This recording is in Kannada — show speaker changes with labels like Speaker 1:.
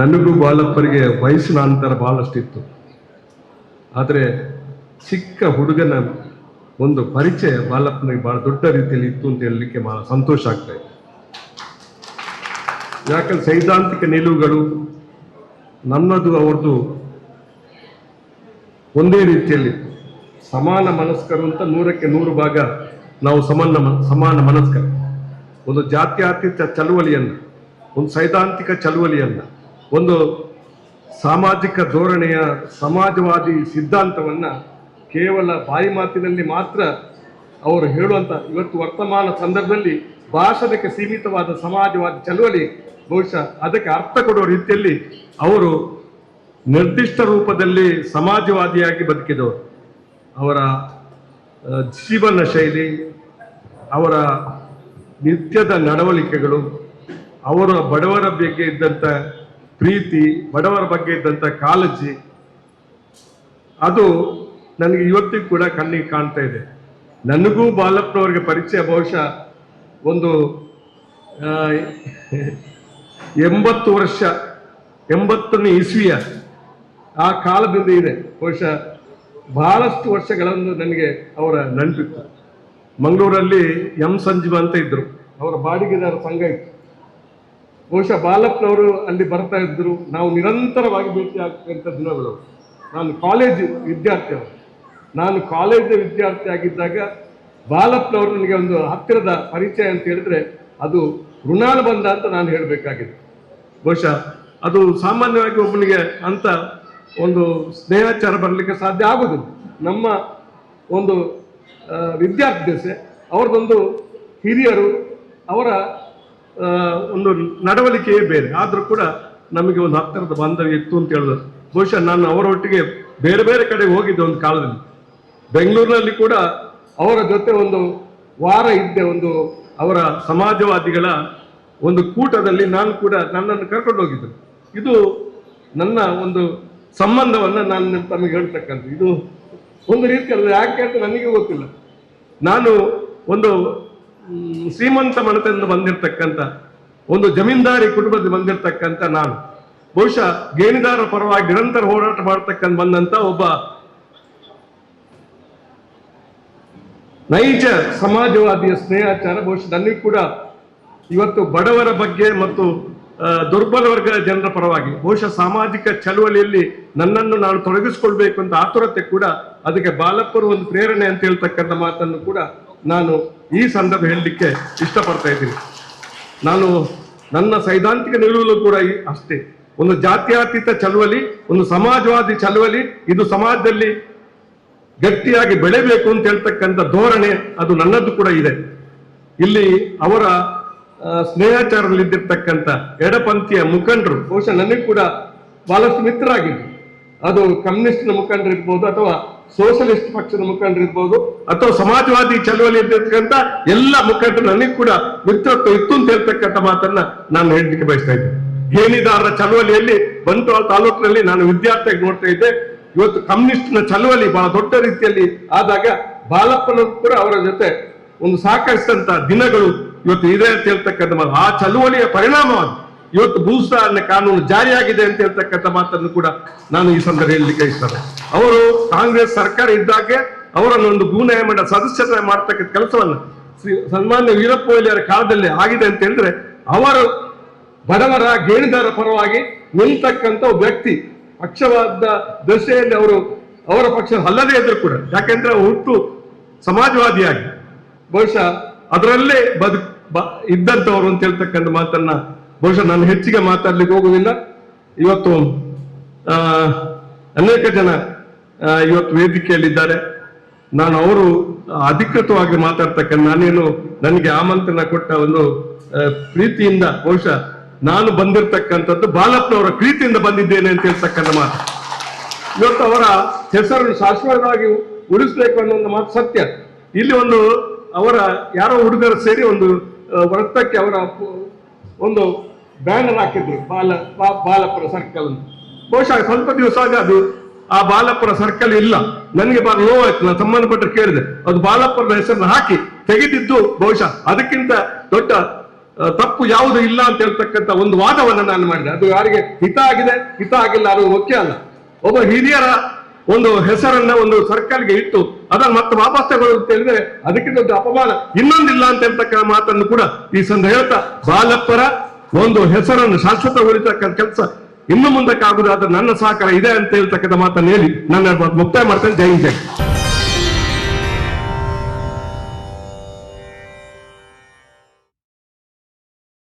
Speaker 1: ನನಗೂ ಬಾಲಪ್ಪರಿಗೆ ವಯಸ್ಸಿನ ಅಂತರ ಬಹಳಷ್ಟಿತ್ತು. ಆದರೆ ಚಿಕ್ಕ ಹುಡುಗನ ಒಂದು ಪರಿಚಯ ಬಾಲಪ್ಪನಿಗೆ ಬಹಳ ದೊಡ್ಡ ರೀತಿಯಲ್ಲಿ ಇತ್ತು ಅಂತ ಹೇಳಲಿಕ್ಕೆ ಬಹಳ ಸಂತೋಷ ಆಗ್ತಾ ಇದೆ. ಯಾಕಂದ್ರೆ ಸೈದ್ಧಾಂತಿಕ ನಿಲುವುಗಳು ನನ್ನದು ಅವ್ರದ್ದು ಒಂದೇ ರೀತಿಯಲ್ಲಿ ಸಮಾನ ಮನಸ್ಕರು ಅಂತ ನೂರಕ್ಕೆ ನೂರು ಭಾಗ ನಾವು ಸಮಾನ ಸಮಾನ ಮನಸ್ಕರು. ಒಂದು ಜಾತ್ಯಾತೀತ ಚಳುವಳಿಯನ್ನು, ಒಂದು ಸೈದ್ಧಾಂತಿಕ ಚಳುವಳಿಯನ್ನ ಒಂದು ಸಾಮಾಜಿಕ ಧೋರಣೆಯ ಸಮಾಜವಾದಿ ಸಿದ್ಧಾಂತವನ್ನು ಕೇವಲ ಬಾಯಿ ಮಾತಿನಲ್ಲಿ ಮಾತ್ರ ಅವರು ಹೇಳುವಂಥ ಇವತ್ತು ವರ್ತಮಾನ ಸಂದರ್ಭದಲ್ಲಿ ಭಾಷಣಕ್ಕೆ ಸೀಮಿತವಾದ ಸಮಾಜವಾದಿ ಚಳುವಳಿ ಬಹುಶಃ ಅದಕ್ಕೆ ಅರ್ಥ ಕೊಡುವ ರೀತಿಯಲ್ಲಿ ಅವರು ನಿರ್ದಿಷ್ಟ ರೂಪದಲ್ಲಿ ಸಮಾಜವಾದಿಯಾಗಿ ಬದುಕಿದವರು. ಅವರ ಜೀವನ ಶೈಲಿ, ಅವರ ನಿತ್ಯದ ನಡವಳಿಕೆಗಳು, ಅವರ ಬಡವರ ಬಗ್ಗೆ ಇದ್ದಂಥ ಪ್ರೀತಿ ಬಡವರ ಬಗ್ಗೆ ಇದ್ದಂಥ ಕಾಳಜಿ, ಅದು ನನಗೆ ಇವತ್ತಿಗೂ ಕೂಡ ಕಣ್ಣಿಗೆ ಕಾಣ್ತಾ ಇದೆ. ನನಗೂ ಬಾಲಪ್ಪನವರಿಗೆ ಪರಿಚಯ, ಬಹುಶಃ ಒಂದು ಎಂಬತ್ತು ವರ್ಷ, ಎಂಬತ್ತನೇ ಇಸ್ವಿಯ ಆ ಕಾಲದಿಂದ ಇದೆ. ಬಹುಶಃ ಬಹಳಷ್ಟು ವರ್ಷಗಳನ್ನು ನನಗೆ ಅವರ ನೆನಪಿತ್ತು. ಮಂಗಳೂರಲ್ಲಿ ಎಂ ಸಂಜೀವ ಅಂತ ಇದ್ದರು ಅವರ ಬಾಡಿಗೆದಾರ ಸಂಘ ಇತ್ತು. ಬಹುಶಃ ಬಾಲಪ್ಪನವರು ಅಲ್ಲಿ ಬರ್ತಾ ಇದ್ದರು. ನಾವು ನಿರಂತರವಾಗಿ ಭೇಟಿ ಆಗ್ತಕ್ಕಂಥ ದಿನಗಳು. ನಾನು ಕಾಲೇಜ್ ವಿದ್ಯಾರ್ಥಿ ನಾನು ಕಾಲೇಜ್ ವಿದ್ಯಾರ್ಥಿ ಆಗಿದ್ದಾಗ ಬಾಲಪ್ಪನವರು ನನಗೆ ಒಂದು ಹತ್ತಿರದ ಪರಿಚಯ ಅಂತ ಹೇಳಿದ್ರೆ ಅದು ಋಣಾಲ ಬಂದ ಅಂತ ನಾನು ಹೇಳಬೇಕಾಗಿದೆ ಬಹುಶಃ ಅದು ಸಾಮಾನ್ಯವಾಗಿ ಒಬ್ಬನಿಗೆ ಅಂತ ಒಂದು ಸ್ನೇಹಾಚಾರ ಬರಲಿಕ್ಕೆ ಸಾಧ್ಯ ಆಗುದಿಲ್ಲ. ನಮ್ಮ ಒಂದು ವಿದ್ಯಾರ್ಥಿ ದಶೆ ಅವ್ರದ್ದೊಂದು ಹಿರಿಯರು ಅವರ ಒಂದು ನಡವಳಿಕೆಯೇ ಬೇರೆ. ಆದರೂ ಕೂಡ ನಮಗೆ ಒಂದು ಹತ್ತಿರದ ಬಾಂಧವ್ಯ ಇತ್ತು ಅಂತ ಹೇಳಿದ್ರು ಬಹುಶಃ ನಾನು ಅವರೊಟ್ಟಿಗೆ ಬೇರೆ ಬೇರೆ ಕಡೆ ಹೋಗಿದ್ದೆ ಒಂದು ಕಾಲದಲ್ಲಿ. ಬೆಂಗಳೂರಿನಲ್ಲಿ ಕೂಡ ಅವರ ಜೊತೆ ಒಂದು ವಾರ ಇದ್ದೆ, ಒಂದು ಅವರ ಸಮಾಜವಾದಿಗಳ ಒಂದು ಕೂಟದಲ್ಲಿ ನಾನು ಕೂಡ ನನ್ನನ್ನು ಕರ್ಕೊಂಡು ಹೋಗಿದ್ದರು ಇದು ನನ್ನ ಒಂದು ಸಂಬಂಧವನ್ನು ನಾನು ತಮಗೆ ಹೇಳ್ತಕ್ಕಂಥ ಇದು ಒಂದು ರೀತಿಯಲ್ಲಿ ಯಾಕೆ ಅಂತ ನನಗೆ ಗೊತ್ತಿಲ್ಲ. ನಾನು ಒಂದು ಶ್ರೀಮಂತ ಮನೆತನದಿಂದ ಬಂದಿರತಕ್ಕಂಥ, ಒಂದು ಜಮೀನ್ದಾರಿ ಕುಟುಂಬದಲ್ಲಿ ಬಂದಿರತಕ್ಕಂಥ ನಾನು. ಬಹುಶಃ ಗೇಣಿದಾರ ಪರವಾಗಿ ನಿರಂತರ ಹೋರಾಟ ಮಾಡತಕ್ಕಂತ ಬಂದಂತ ಒಬ್ಬ ನೈಜ ಸಮಾಜವಾದಿಯ ಸ್ನೇಹಾಚಾರ, ಬಹುಶಃ ನನಗೆ ಕೂಡ ಇವತ್ತು ಬಡವರ ಬಗ್ಗೆ ಮತ್ತು ದುರ್ಬಲ ವರ್ಗದ ಜನರ ಪರವಾಗಿ, ಬಹುಶಃ ಸಾಮಾಜಿಕ ಚಳುವಳಿಯಲ್ಲಿ ನನ್ನನ್ನು ನಾನು ತೊಡಗಿಸಿಕೊಳ್ಬೇಕು ಅಂತ ಆತುರತೆ ಕೂಡ, ಅದಕ್ಕೆ ಬಾಲಪ್ಪರು ಒಂದು ಪ್ರೇರಣೆ ಅಂತ ಹೇಳ್ತಕ್ಕಂಥ ಮಾತನ್ನು ಕೂಡ ನಾನು ಈ ಸಂದರ್ಭ ಹೇಳಲಿಕ್ಕೆ ಇಷ್ಟಪಡ್ತಾ ಇದ್ದೀನಿ. ನಾನು ನನ್ನ ಸೈದ್ಧಾಂತಿಕ ನಿಲುವಲ್ಲೂ ಕೂಡ ಅಷ್ಟೇ. ಒಂದು ಜಾತ್ಯಾತೀತ ಚಳುವಳಿ, ಒಂದು ಸಮಾಜವಾದಿ ಚಳುವಳಿ, ಇದು ಸಮಾಜದಲ್ಲಿ ಗಟ್ಟಿಯಾಗಿ ಬೆಳೆಯಬೇಕು ಅಂತ ಹೇಳ್ತಕ್ಕಂಥ ಧೋರಣೆ ಅದು ನನ್ನದು ಕೂಡ ಇದೆ. ಇಲ್ಲಿ ಅವರ ಸ್ನೇಹಾಚಾರದಲ್ಲಿದ್ದಿರ್ತಕ್ಕಂಥ ಎಡಪಂಥೀಯ ಮುಖಂಡರು, ಬಹುಶಃ ನನಗೆ ಕೂಡ ಬಹಳಷ್ಟು ಮಿತ್ರರಾಗಿದ್ದರು. ಅದು ಕಮ್ಯುನಿಸ್ಟ್ನ ಮುಖಂಡರು ಇರ್ಬೋದು ಅಥವಾ ಸೋಷಲಿಸ್ಟ್ ಪಕ್ಷದ ಮುಖಂಡರು ಇರ್ಬೋದು ಅಥವಾ ಸಮಾಜವಾದಿ ಚಳುವಳಿ ಇರ್ತಕ್ಕಂಥ ಎಲ್ಲ ಮುಖಂಡರು ನನಗೆ ಕೂಡ ಮಿತ್ರತ್ವ ಇತ್ತು ಅಂತ ಹೇಳ್ತಕ್ಕಂಥ ಮಾತನ್ನ ನಾನು ಹೇಳಲಿಕ್ಕೆ ಬಯಸ್ತಾ ಇದ್ದೆ. ಚಳುವಳಿಯಲ್ಲಿ ಚಳವಳಿಯಲ್ಲಿ ಬಂಟ್ವಾಳ ತಾಲೂಕಿನಲ್ಲಿ ನಾನು ವಿದ್ಯಾರ್ಥಿಯಾಗಿ ನೋಡ್ತಾ ಇದ್ದೆ. ಇವತ್ತು ಕಮ್ಯುನಿಸ್ಟ್ನ ಚಳವಳಿ ಬಹಳ ದೊಡ್ಡ ರೀತಿಯಲ್ಲಿ ಆದಾಗ ಬಾಲಪ್ಪನ ಕೂಡ ಅವರ ಜೊತೆ ಒಂದು ಸಹಕರಿಸಿದಂತ ದಿನಗಳು ಇವತ್ತು ಇದೆ ಅಂತ ಹೇಳ್ತಕ್ಕಂಥ ಮಾತು. ಆ ಚಳುವಳಿಯ ಪರಿಣಾಮವಾಗಿ ಇವತ್ತು ಭೂಸುಧಾರಣೆ ಕಾನೂನು ಜಾರಿಯಾಗಿದೆ ಅಂತ ಹೇಳ್ತಕ್ಕಂಥ ಮಾತನ್ನು ಕೂಡ ನಾನು ಈ ಸಂದರ್ಭ ಹೇಳಲಿಕ್ಕೆ ಇಷ್ಟಪಡ್ತೇನೆ ಅವರು ಕಾಂಗ್ರೆಸ್ ಸರ್ಕಾರ ಇದ್ದಾಗೆ ಅವರನ್ನು ಒಂದು ಭೂ ನ್ಯಾಯಮಂಡಲ ಸದಸ್ಯತೆ ಮಾಡ್ತಕ್ಕಂಥ ಕೆಲಸವನ್ನು ಶ್ರೀ ಸನ್ಮಾನ್ಯ ವೀರಪ್ಪ ಮೊಯ್ಲಿಯವರ ಕಾಲದಲ್ಲಿ ಆಗಿದೆ ಅಂತ ಹೇಳಿದ್ರೆ ಅವರು ಬಡವರ ಗೇಣಿದಾರ ಪರವಾಗಿ ನಿಲ್ತಕ್ಕಂಥ ವ್ಯಕ್ತಿ, ಪಕ್ಷವಾದ ದಶೆಯಲ್ಲಿ ಅವರು ಅವರ ಪಕ್ಷ ಅಲ್ಲದೇ ಇದ್ರು ಕೂಡ, ಯಾಕೆಂದ್ರೆ ಹುಟ್ಟು ಸಮಾಜವಾದಿಯಾಗಿ. ಬಹುಶಃ ಅದರಲ್ಲೇ ಬದುಕ್, ಬ- ಇದ್ದಂಥವ್ರು ಅಂತ ಹೇಳ್ತಕ್ಕಂಥ ಮಾತನ್ನ ಬಹುಶಃ ನಾನು ಹೆಚ್ಚಿಗೆ ಮಾತಾಡ್ಲಿಕ್ಕೆ ಹೋಗುದಿಲ್ಲ ಇವತ್ತು ಅನೇಕ ಜನ ಇವತ್ತು ವೇದಿಕೆಯಲ್ಲಿದ್ದಾರೆ. ನಾನು ಅವರು ಅಧಿಕೃತವಾಗಿ ಮಾತಾಡ್ತಕ್ಕಂಥ ನಾನೇನು ನನಗೆ ಆಮಂತ್ರಣ ಕೊಟ್ಟ ಒಂದು ಪ್ರೀತಿಯಿಂದ ಬಹುಶಃ ನಾನು ಬಂದಿರತಕ್ಕಂಥದ್ದು ಬಾಲಪ್ಪನವರ ಪ್ರೀತಿಯಿಂದ ಬಂದಿದ್ದೇನೆ ಅಂತ ಹೇಳ್ತಕ್ಕಂಥ ಮಾತು. ಇವತ್ತು ಅವರ ಹೆಸರನ್ನು ಶಾಶ್ವತವಾಗಿ ಉಳಿಸ್ಬೇಕು ಅನ್ನೋ ಒಂದು ಮಾತು ಸತ್ಯ. ಇಲ್ಲಿ ಒಂದು ಅವರ, ಯಾರೋ ಹುಡುಗರು ಸೇರಿ ಒಂದು ವೃತ್ತಕ್ಕೆ ಅವರ ಒಂದು ಬ್ಯಾನರ್ ಹಾಕಿದ್ರು, ಬಾಲ ಬಾಲಪುರ ಸರ್ಕಲ್ ಬಹುಶಃ ಸ್ವಲ್ಪ ದಿವಸ ಆಗ ಅದು ಆ ಬಾಲಪುರ ಸರ್ಕಲ್ ಇಲ್ಲ. ನನಗೆ ಬಹಳ ನೋವಾಯ್ತು, ನಾನು ಸಂಬಂಧಪಟ್ಟರು ಕೇಳಿದೆ. ಅದು ಬಾಲಪುರದ ಹೆಸರನ್ನು ಹಾಕಿ ತೆಗೆದಿದ್ದು ಬಹುಶಃ ಅದಕ್ಕಿಂತ ದೊಡ್ಡ ತಪ್ಪು ಯಾವುದು ಇಲ್ಲ ಅಂತ ಹೇಳ್ತಕ್ಕಂಥ ಒಂದು ವಾದವನ್ನು ನಾನು ಮಾಡಿದೆ. ಅದು ಯಾರಿಗೆ ಹಿತ ಆಗಿದೆ, ಹಿತ ಆಗಿಲ್ಲ ಅದು ಮುಖ್ಯ ಅಲ್ಲ. ಒಬ್ಬ ಹಿರಿಯರ ಒಂದು ಹೆಸರನ್ನ ಒಂದು ಸರ್ಕಲ್ಗೆ ಇಟ್ಟು ಅದನ್ನು ಮತ್ತೆ ವಾಪಸ್ ತಗೊಳ್ಳು ಹೇಳಿದ್ರೆ ಅದಕ್ಕಿಂತ ಒಂದು ಅಪಮಾನ. ಇನ್ನೊಂದಿಲ್ಲ ಅಂತ ಹೇಳ್ತಕ್ಕಂಥ ಮಾತನ್ನು ಕೂಡ ಈ ಸಂದ ಹೇಳ್ತಾ ಬಾಲಪ್ಪರ ಒಂದು ಹೆಸರನ್ನು ಶಾಶ್ವತ ಉಳಿತಕ್ಕಂಥ ಕೆಲಸ ಇನ್ನು ಮುಂದಕ್ಕಾಗುವುದಾದ್ರೆ ನನ್ನ ಸಹಕಾರ ಇದೆ ಅಂತ ಹೇಳ್ತಕ್ಕಂಥ ಮಾತನ್ನು ಹೇಳಿ. ನನ್ನ ಮುಕ್ತಾಯ ಮಾಡ್ತೇನೆ. ಜೈ ಜೈ